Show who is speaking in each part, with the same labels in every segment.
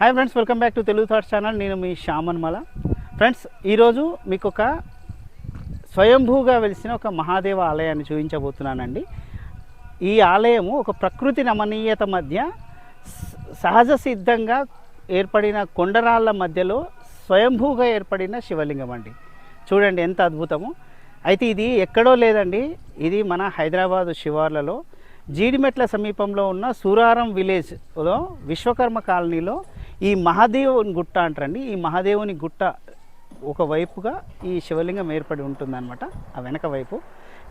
Speaker 1: Hi friends welcome back to Telugu thoughts channel నేను మీ శ్యామన్మల friends ఈరోజు మీకు ఒక స్వయంభూగా వెలిసిన ఒక మహాదేవ ఆలయాన్ని చూపించబోతున్నానండి. ఈ ఆలయము ఒక ప్రకృతి రమణీయత మధ్య సహజ సిద్ధంగా ఏర్పడిన కొండరాళ్ళ మధ్యలో స్వయంభూగా ఏర్పడిన శివలింగం అండి. చూడండి ఎంత అద్భుతము. అయితే ఇది ఎక్కడో లేదండి. ఇది మన హైదరాబాదు శివార్లలో జీడిమెట్ల సమీపంలో ఉన్న సూరారం విలేజ్లో విశ్వకర్మ కాలనీలో ఈ మహాదేవుని గుట్ట అంటారండి. ఈ మహాదేవుని గుట్ట ఒక వైపుగా ఈ శివలింగం ఏర్పడి ఉంటుందన్నమాట. ఆ వెనక వైపు.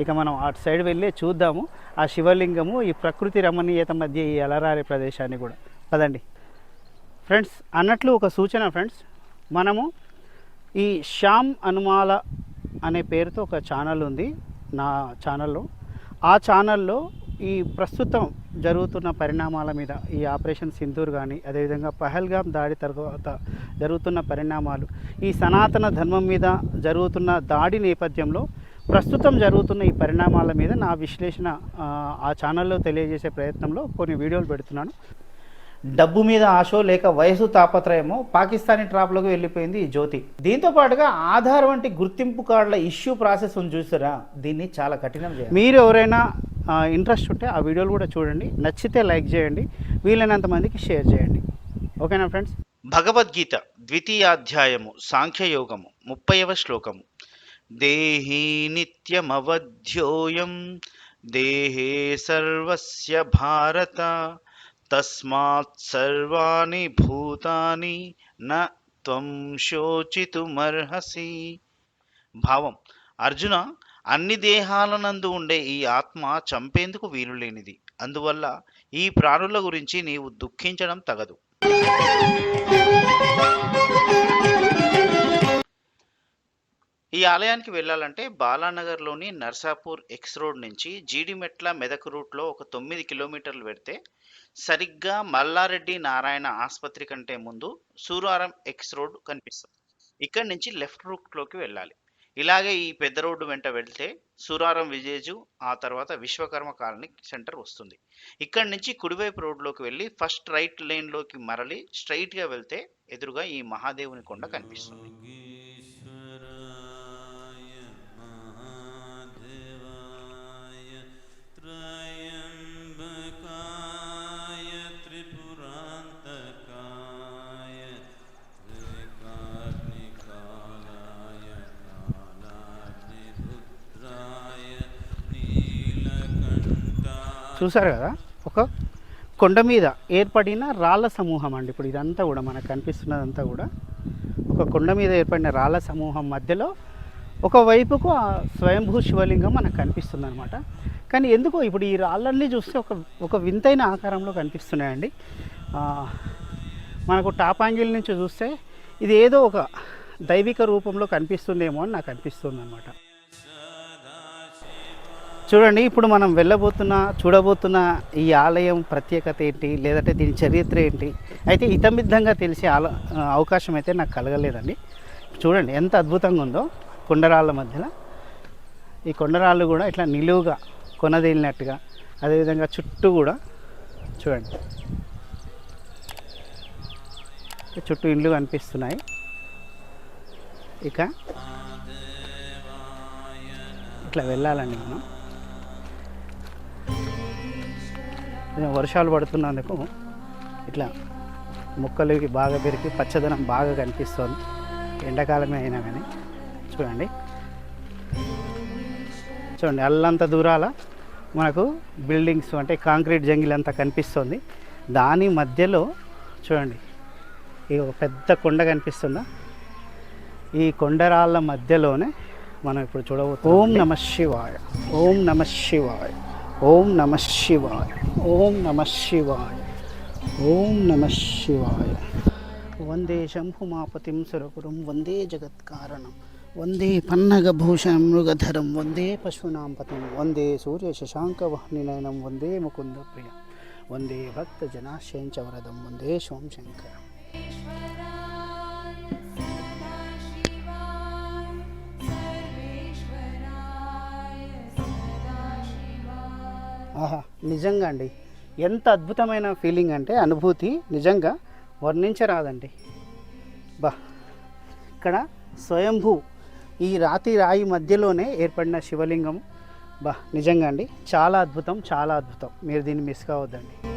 Speaker 1: ఇక మనం అటు సైడ్ వెళ్ళి చూద్దాము. ఆ శివలింగము ఈ ప్రకృతి రమణీయత మధ్య ఈ అలరారే ప్రదేశాన్ని కూడా. పదండి. ఫ్రెండ్స్ అన్నట్లు ఒక సూచన ఫ్రెండ్స్. మనము ఈ శ్యామ్ అనుమాల అనే పేరుతో ఒక ఛానల్ ఉంది. నా ఛానల్లో. ఆ ఛానల్లో ఈ ప్రస్తుతం జరుగుతున్న పరిణామాల మీద ఈ ఆపరేషన్ సింధూర్ కానీ అదేవిధంగా పహల్గామ్ దాడి తర్వాత జరుగుతున్న పరిణామాలు ఈ సనాతన ధర్మం మీద జరుగుతున్న దాడి నేపథ్యంలో ప్రస్తుతం జరుగుతున్న ఈ పరిణామాల మీద నా విశ్లేషణ ఆ, ఛానల్లో తెలియజేసే ప్రయత్నంలో కొన్ని వీడియోలు పెడుతున్నాను. డబ్బు మీద ఆశో లేక వయసు తాపత్రయమో పాకిస్తానీ ట్రాప్లోకి వెళ్ళిపోయింది ఈ జ్యోతి. దీంతో పాటుగా ఆధార్ వంటి గుర్తింపు కార్డుల ఇష్యూ ప్రాసెస్ ఉంది చూసారా? దీన్ని చాలా కఠినం మీరు ఎవరైనా ఇంట్రెస్ట్ ఉంటే ఆ వీడియోలు కూడా చూడండి. నచ్చితే లైక్ చేయండి. వీలైనంత మందికి షేర్ చేయండి. ఓకేనా ఫ్రెండ్స్?
Speaker 2: భగవద్గీత ద్వితీయాధ్యాయము సాంఖ్యయోగము ముప్పైవ శ్లోకము. దేహీ నిత్యమవధ్యోయం దేహే సర్వస్య భారత తస్మాత్ సర్వాణి భూతాని న త్వం శోచితుమర్హసి. భావం. అర్జున అన్ని దేహాలనందు ఉండే ఈ ఆత్మ చంపేందుకు వీలులేనిది. అందువల్ల ఈ ప్రాణుల గురించి నీవు దుఃఖించడం తగదు. ఈ ఆలయానికి వెళ్ళాలంటే బాలానగర్లోని నర్సాపూర్ ఎక్స్ రోడ్ నుంచి జీడిమెట్ల మెదక్ రూట్లో ఒక తొమ్మిది కిలోమీటర్లు పెడితే సరిగ్గా మల్లారెడ్డి నారాయణ ఆసుపత్రి కంటే ముందు సూరారం ఎక్స్ రోడ్ కనిపిస్తుంది. ఇక్కడి నుంచి లెఫ్ట్ రూట్లోకి వెళ్ళాలి. ఇలాగే ఈ పెద్ద రోడ్డు వెంట వెళ్తే సూరారం విజేజు ఆ తర్వాత విశ్వకర్మ కాలనీ సెంటర్ వస్తుంది. ఇక్కడి నుంచి కుడివైపు రోడ్లోకి వెళ్ళి ఫస్ట్ రైట్ లైన్లోకి మరలి స్ట్రైట్గా వెళ్తే ఎదురుగా ఈ మహాదేవుని కొండ కనిపిస్తుంది.
Speaker 1: చూసారు కదా? ఒక కొండ మీద ఏర్పడిన రాళ్ళ సమూహం అండి. ఇప్పుడు ఇదంతా కూడా మనకు కనిపిస్తున్నదంతా కూడా ఒక కొండ మీద ఏర్పడిన రాళ్ళ సమూహం మధ్యలో ఒక వైపుకు ఆ స్వయంభూ శివలింగం మనకు కనిపిస్తుంది అనమాట కానీ ఎందుకో ఇప్పుడు ఈ రాళ్ళన్నీ చూస్తే ఒక ఒక వింతైన ఆకారంలో కనిపిస్తున్నాయండి. మనకు టాప్ యాంగిల్ నుంచి చూస్తే ఇది ఏదో ఒక దైవిక రూపంలో కనిపిస్తుందేమో అని నాకు అనిపిస్తుంది అనమాట చూడండి ఇప్పుడు మనం వెళ్ళబోతున్న చూడబోతున్న ఈ ఆలయం ప్రత్యేకత ఏంటి లేదంటే దీని చరిత్ర ఏంటి అయితే ఇతమిద్దంగా తెలిసే ఆల అవకాశం అయితే నాకు కలగలేదండి. చూడండి ఎంత అద్భుతంగా ఉందో కొండరాళ్ళ మధ్యలో ఈ కొండరాళ్ళు కూడా ఇట్లా నిలువుగా కొనదేలినట్టుగా అదేవిధంగా చుట్టూ కూడా చూడండి. చుట్టూ ఇండ్లు కనిపిస్తున్నాయి. ఇక ఇట్లా వెళ్ళాలండి మనం. కొంచెం వర్షాలు పడుతున్నందుకు ఇట్లా మొక్కలు బాగా పెరిగి పచ్చదనం బాగా కనిపిస్తుంది. ఎండాకాలమే అయినా కానీ. చూడండి. చూడండి అల్లంత దూరాల మనకు బిల్డింగ్స్ అంటే కాంక్రీట్ జంగిల్ అంతా కనిపిస్తుంది. దాని మధ్యలో చూడండి ఈ ఒక పెద్ద కొండ కనిపిస్తుందా? ఈ కొండరాళ్ళ మధ్యలోనే మనం ఇప్పుడు చూడబోతున్నాం. ఓం నమ శివాయ. ఓం నమ శివాయ. ఓం నమ శివాయ. ఓం నమ శివాయ. ఓం నమ శివాయ. వందే శంభుమాపతిం సురకురం వందే జగత్కారణం వందే పన్నగభూషణం మృగధరం వందే పశునాంపతిం వందే సూర్య శశాంకవహ్నినయనం వందే ముకుంద ప్రియ వందే భక్త జనాశయం చ వరదం వందే సోం ఆహా నిజంగా అండి. ఎంత అద్భుతమైన ఫీలింగ్ అంటే అనుభూతి నిజంగా వర్ణించరాదండి. బా ఇక్కడ స్వయంభూ ఈ రాతి రాయి మధ్యలోనే ఏర్పడిన శివలింగం బా నిజంగా అండి. చాలా అద్భుతం చాలా అద్భుతం. మీరు దీన్ని మిస్ కావద్దండి.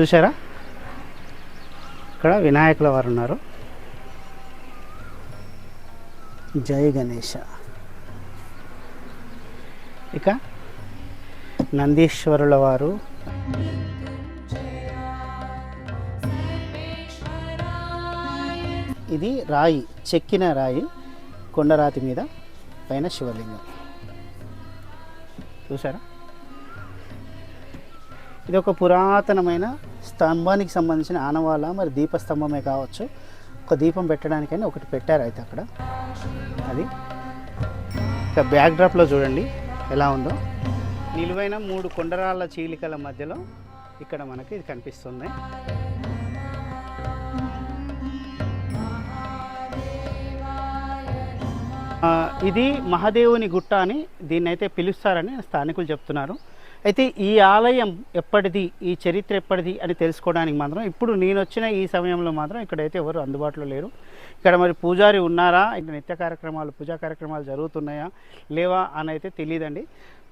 Speaker 1: చూసారా ఇక్కడ వినాయకుల వారు ఉన్నారు. జై గణేష. ఇక నందీశ్వరుల వారు. ఇది రాయి చెక్కిన రాయి కొండరాతి మీద పైన శివలింగం. చూసారా ఇది ఒక పురాతనమైన స్తంభానికి సంబంధించిన ఆనవాళ్ళ మరి దీపస్తంభమే కావచ్చు. ఒక దీపం పెట్టడానికని ఒకటి పెట్టారు అయితే అక్కడ. అది. ఇక బ్యాక్ డ్రాప్లో చూడండి ఎలా ఉందో. నిలువైన మూడు కొండరాళ్ళ చీలికల మధ్యలో ఇక్కడ మనకి ఇది కనిపిస్తుంది. ఇది మహాదేవుని గుట్ట అని దీన్నైతే పిలుస్తారని స్థానికులు చెప్తున్నారు. అయితే ఈ ఆలయం ఎప్పటిది ఈ చరిత్ర ఎప్పటిది అని తెలుసుకోవడానికి మాత్రం ఇప్పుడు నేను వచ్చిన ఈ సమయంలో మాత్రం ఇక్కడైతే ఎవరు అందుబాటులో లేరు. ఇక్కడ మరి పూజారి ఉన్నారా? ఇక్కడ నిత్య కార్యక్రమాలు పూజా కార్యక్రమాలు జరుగుతున్నాయా? లేవా అని అయితే తెలియదండి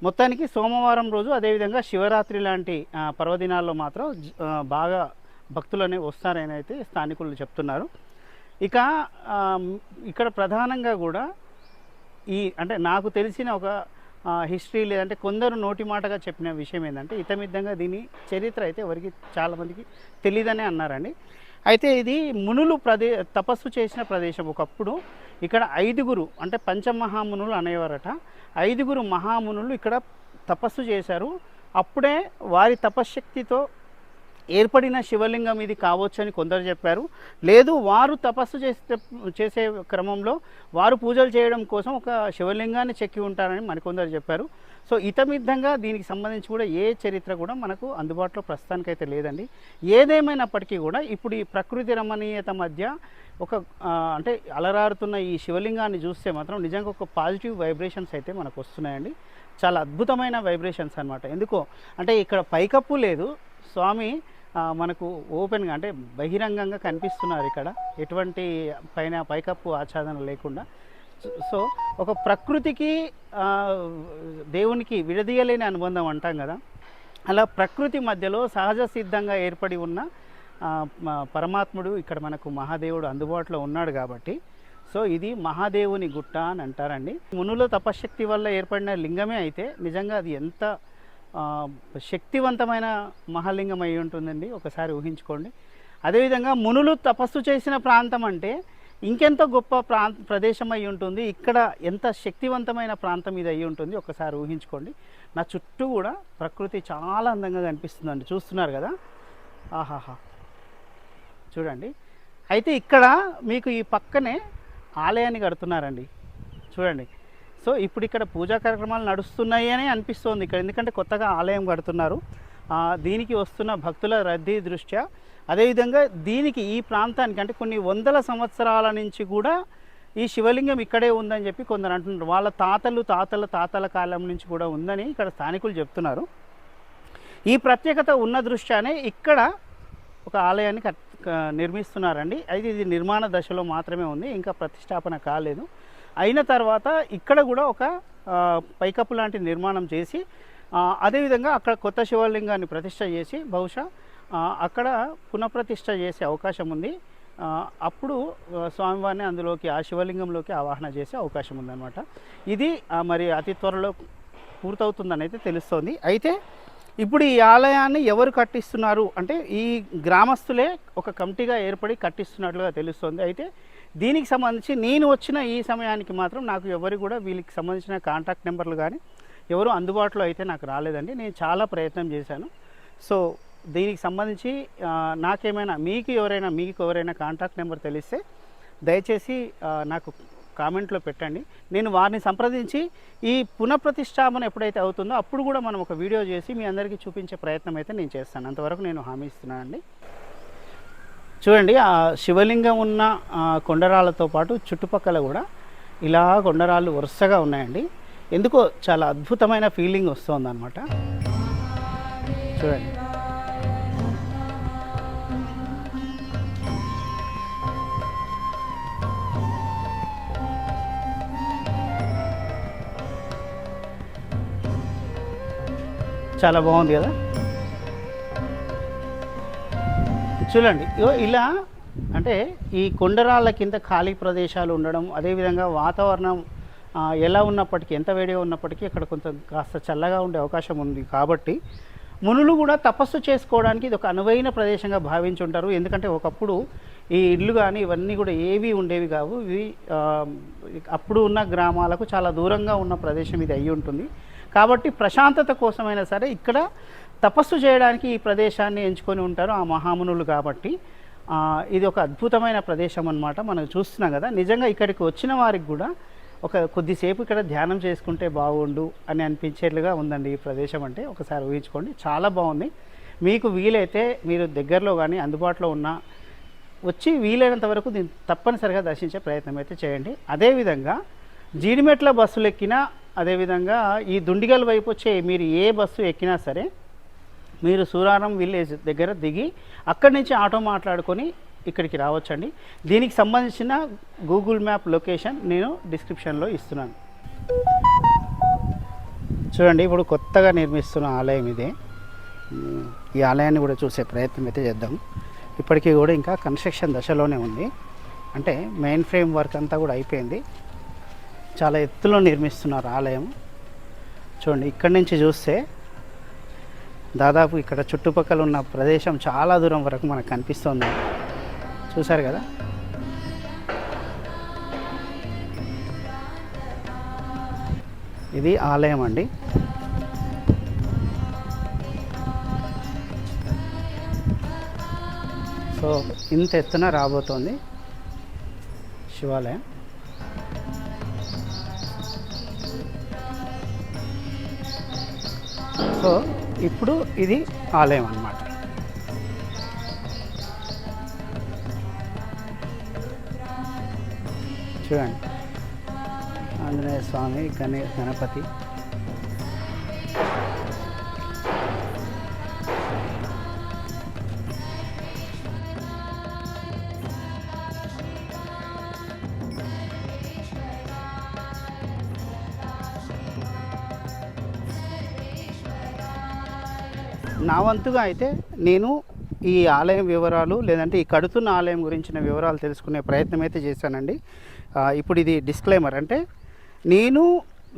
Speaker 1: మొత్తానికి సోమవారం రోజు అదేవిధంగా శివరాత్రి లాంటి పర్వదినాల్లో మాత్రం బాగా భక్తులనే వస్తారని అయితే స్థానికులు చెప్తున్నారు. ఇక ఇక్కడ ప్రధానంగా కూడా ఈ అంటే నాకు తెలిసిన ఒక హిస్టరీ లేదంటే కొందరు నోటి మాటగా చెప్పిన విషయం ఏంటంటే ఇతమిద్దంగా దీని చరిత్ర అయితే ఎవరికి చాలామందికి తెలియదనే అన్నారండి. అయితే ఇది మునులు ప్రదే తపస్సు చేసిన ప్రదేశం ఒకప్పుడు. ఇక్కడ ఐదుగురు అంటే పంచమహామునులు అనేవారట. ఐదుగురు మహామునులు ఇక్కడ తపస్సు చేశారు. అప్పుడే వారి తపశ్శక్తితో ఏర్పడిన శివలింగం ఇది కావచ్చు అని కొందరు చెప్పారు. లేదు వారు తపస్సు చేసే చేసే క్రమంలో వారు పూజలు చేయడం కోసం ఒక శివలింగాన్ని చెక్కి ఉంటారని మరికొందరు చెప్పారు. సో ఇతమిద్దంగా దీనికి సంబంధించి కూడా ఏ చరిత్ర కూడా మనకు అందుబాటులో ప్రస్తుతానికైతే లేదండి. ఏదేమైనప్పటికీ కూడా ఇప్పుడు ఈ ప్రకృతి రమణీయత మధ్య ఒక అంటే అలరారుతున్న ఈ శివలింగాన్ని చూస్తే మాత్రం నిజంగా ఒక పాజిటివ్ వైబ్రేషన్స్ అయితే మనకు వస్తున్నాయండి. చాలా అద్భుతమైన వైబ్రేషన్స్ అన్నమాట. ఎందుకో అంటే ఇక్కడ పైకప్పు లేదు. స్వామి మనకు ఓపెన్గా అంటే బహిరంగంగా కనిపిస్తున్నారు ఇక్కడ. ఎటువంటి పైన పైకప్పు ఆచ్ఛాదన లేకుండా. సో ఒక ప్రకృతికి దేవునికి విడదీయలేని అనుబంధం అంటాం కదా. అలా ప్రకృతి మధ్యలో సహజ సిద్ధంగా ఏర్పడి ఉన్న పరమాత్ముడు ఇక్కడ మనకు మహాదేవుడు అందుబాటులో ఉన్నాడు కాబట్టి. సో ఇది మహాదేవుని గుట్ట అని అంటారండి. మునుల తపశక్తి వల్ల ఏర్పడిన లింగమే అయితే నిజంగా అది ఎంత శక్తివంతమైన మహాలింగం అయి ఉంటుందండి. ఒకసారి ఊహించుకోండి. అదేవిధంగా మునులు తపస్సు చేసిన ప్రాంతం అంటే ఇంకెంత గొప్ప ప్రాంత ప్రదేశం అయి ఉంటుంది. ఇక్కడ ఎంత శక్తివంతమైన ప్రాంతం ఇది అయి ఉంటుంది ఒకసారి ఊహించుకోండి. నా చుట్టూ కూడా ప్రకృతి చాలా అందంగా కనిపిస్తుందండి. చూస్తున్నారు కదా? ఆహాహా. చూడండి. అయితే ఇక్కడ మీకు ఈ పక్కనే ఆలయాన్ని కడుతున్నారండి. చూడండి. సో ఇప్పుడు ఇక్కడ పూజా కార్యక్రమాలు నడుస్తున్నాయి అని అనిపిస్తోంది ఇక్కడ ఎందుకంటే కొత్తగా ఆలయం కడుతున్నారు. దీనికి వస్తున్న భక్తుల రద్దీ దృష్ట్యా అదేవిధంగా దీనికి ఈ ప్రాంతానికి అంటే కొన్ని వందల సంవత్సరాల నుంచి కూడా ఈ శివలింగం ఇక్కడే ఉందని చెప్పి కొందరు అంటున్నారు. వాళ్ళ తాతలు తాతల తాతల కాలం నుంచి కూడా ఉందని ఇక్కడ స్థానికులు చెప్తున్నారు. ఈ ప్రత్యేకత ఉన్న దృష్ట్యానే ఇక్కడ ఒక ఆలయాన్ని కట్ నిర్మిస్తున్నారండి. అయితే ఇది నిర్మాణ దశలో మాత్రమే ఉంది ఇంకా ప్రతిష్టాపన కాలేదు. అయిన తర్వాత ఇక్కడ కూడా ఒక పైకప్పు లాంటి నిర్మాణం చేసి అదేవిధంగా అక్కడ కొత్త శివలింగాన్ని ప్రతిష్ట చేసి బహుశా అక్కడ పునఃప్రతిష్ట చేసే అవకాశం ఉంది. అప్పుడు స్వామివారిని అందులోకి ఆ శివలింగంలోకి ఆవాహన చేసే అవకాశం ఉందన్నమాట. ఇది మరి అతి త్వరలో పూర్తవుతుందని అయితే తెలుస్తోంది. అయితే ఇప్పుడు ఈ ఆలయాన్ని ఎవరు కట్టిస్తున్నారు? అంటే ఈ గ్రామస్తులే ఒక కమిటీగా ఏర్పడి కట్టిస్తున్నట్లుగా తెలుస్తోంది. అయితే దీనికి సంబంధించి నేను వచ్చిన ఈ సమయానికి మాత్రం నాకు ఎవరు కూడా వీళ్ళకి సంబంధించిన కాంటాక్ట్ నెంబర్లు కానీ ఎవరు అందుబాటులో అయితే నాకు రాలేదండి. నేను చాలా ప్రయత్నం చేశాను. సో దీనికి సంబంధించి నాకేమైనా మీకు ఎవరైనా మీకు ఎవరైనా కాంటాక్ట్ నెంబర్ తెలిస్తే దయచేసి నాకు కామెంట్లో పెట్టండి. నేను వారిని సంప్రదించి ఈ పునఃప్రతిష్టాపన ఎప్పుడైతే అవుతుందో అప్పుడు కూడా మనం ఒక వీడియో చేసి మీ అందరికీ చూపించే ప్రయత్నం అయితే నేను చేస్తాను. అంతవరకు నేను హామీ ఇస్తున్నానండి. చూడండి ఆ శివలింగం ఉన్న కొండరాళ్ళతో పాటు చుట్టుపక్కల కూడా ఇలా కొండరాళ్ళు వరుసగా ఉన్నాయండి. ఎందుకో చాలా అద్భుతమైన ఫీలింగ్ వస్తుంది అనమాట చూడండి. చాలా బాగుంది కదా? చూడండి ఇలా అంటే ఈ కొండరాళ్ళ కింద ఖాళీ ప్రదేశాలు ఉండడం అదేవిధంగా వాతావరణం ఎలా ఉన్నప్పటికీ ఎంత వేడిగా ఉన్నప్పటికీ అక్కడ కొంత కాస్త చల్లగా ఉండే అవకాశం ఉంది. కాబట్టి మునులు కూడా తపస్సు చేసుకోవడానికి ఇది ఒక అనువైన ప్రదేశంగా భావించి ఉంటారు ఎందుకంటే ఒకప్పుడు ఈ ఇళ్ళు కానీ ఇవన్నీ కూడా ఏవి ఉండేవి కావు. ఇవి అప్పుడు ఉన్న గ్రామాలకు చాలా దూరంగా ఉన్న ప్రదేశం ఇది అయ్యి ఉంటుంది కాబట్టి ప్రశాంతత కోసమైనా సరే ఇక్కడ తపస్సు చేయడానికి ఈ ప్రదేశాన్ని ఎంచుకొని ఉంటారు ఆ మహామునులు కాబట్టి. ఇది ఒక అద్భుతమైన ప్రదేశం అన్నమాట. మనం చూస్తున్నాం కదా నిజంగా ఇక్కడికి వచ్చిన వారికి కూడా ఒక కొద్దిసేపు ఇక్కడ ధ్యానం చేసుకుంటే బాగుండు అని అనిపించేట్లుగా ఉందండి ఈ ప్రదేశం అంటే. ఒకసారి ఊహించుకోండి చాలా బాగుంది. మీకు వీలైతే మీరు దగ్గరలో కానీ అందుబాటులో ఉన్న వచ్చి వీలైనంత వరకు దీన్ని తప్పనిసరిగా దర్శించే ప్రయత్నం అయితే చేయండి. అదేవిధంగా జీడిమెట్ల బస్సులు ఎక్కినా అదేవిధంగా ఈ దుండిగల్ వైపు వచ్చే మీరు ఏ బస్సు ఎక్కినా సరే మీరు సూరారం విలేజ్ దగ్గర దిగి అక్కడి నుంచి ఆటో మాట్లాడుకొని ఇక్కడికి రావచ్చండి. దీనికి సంబంధించిన గూగుల్ మ్యాప్ లొకేషన్ నేను డిస్క్రిప్షన్లో ఇస్తున్నాను. చూడండి ఇప్పుడు కొత్తగా నిర్మిస్తున్న ఆలయం ఇదే. ఈ ఆలయాన్ని కూడా చూసే ప్రయత్నం అయితే చేద్దాం. ఇప్పటికీ కూడా ఇంకా కన్స్ట్రక్షన్ దశలోనే ఉంది. అంటే మెయిన్ ఫ్రేమ్ వర్క్ అంతా కూడా అయిపోయింది. చాలా ఎత్తులో నిర్మిస్తున్నారు ఆలయం. చూడండి ఇక్కడి నుంచి చూస్తే దాదాపు ఇక్కడ చుట్టుపక్కల ఉన్న ప్రదేశం చాలా దూరం వరకు మనకు కనిపిస్తుంది. చూసారు కదా? ఇది ఆలయం అండి. సో ఇంత ఎత్తున రాబోతోంది శివాలయం. సో ఇప్పుడు ఇది ఆలయం అన్నమాట. చూడండి. ఆంజనేయ స్వామి గణే గణపతి. వంతుగా అయితే నేను ఈ ఆలయం వివరాలు లేదంటే ఈ కడుతున్న ఆలయం గురించిన వివరాలు తెలుసుకునే ప్రయత్నం అయితే చేశానండి. ఇప్పుడు ఇది డిస్క్లైమర్ అంటే నేను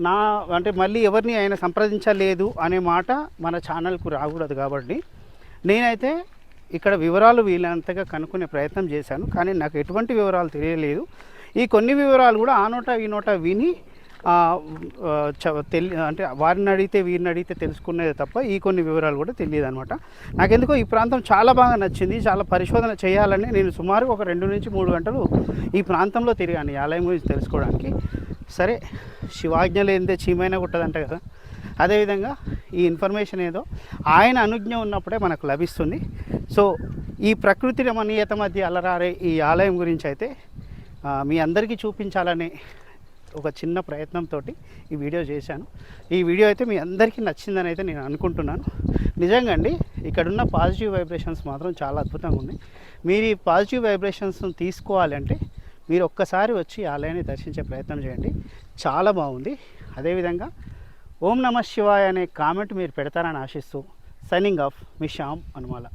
Speaker 1: నా అంటే మళ్ళీ ఎవరిని ఆయన సంప్రదించలేదు అనే మాట మన ఛానల్కు రాకూడదు కాబట్టి నేనైతే ఇక్కడ వివరాలు వీలంతగా కనుక్కునే ప్రయత్నం చేశాను. కానీ నాకు ఎటువంటి వివరాలు తెలియలేదు. ఈ కొన్ని వివరాలు కూడా ఆ నోట ఈ నోట విని తెలి అంటే వారిని అడిగితే వీరిని అడిగితే తెలుసుకునేది తప్ప ఈ కొన్ని వివరాలు కూడా తెలియదు అనమాట నాకెందుకో ఈ ప్రాంతం చాలా బాగా నచ్చింది చాలా పరిశోధన చేయాలని నేను సుమారు ఒక రెండు నుంచి మూడు గంటలు ఈ ప్రాంతంలో తిరిగాను ఈ ఆలయం గురించి తెలుసుకోవడానికి. సరే శివాజ్ఞ లేనిదే చీమైనా కుట్టదంట కదా. అదేవిధంగా ఈ ఇన్ఫర్మేషన్ ఏదో ఆయన అనుజ్ఞ ఉన్నప్పుడే మనకు లభిస్తుంది. సో ఈ ప్రకృతి రమణీయత మధ్య అలరారే ఈ ఆలయం గురించి అయితే మీ అందరికీ చూపించాలనే ఒక చిన్న ప్రయత్నంతో ఈ వీడియో చేశాను. ఈ వీడియో అయితే మీ అందరికీ నచ్చిందని అయితే నేను అనుకుంటున్నాను. నిజంగా అండి ఇక్కడున్న పాజిటివ్ వైబ్రేషన్స్ మాత్రం చాలా అద్భుతంగా ఉన్నాయి. మీరు ఈ పాజిటివ్ వైబ్రేషన్స్ తీసుకోవాలంటే మీరు ఒక్కసారి వచ్చి ఆలయాన్ని దర్శించే ప్రయత్నం చేయండి. చాలా బాగుంది. అదేవిధంగా ఓం నమ శివాయ అనే కామెంట్ మీరు పెడతారని ఆశిస్తూ సైనింగ్ ఆఫ్ మీ శ్యామ్ అనుమాల.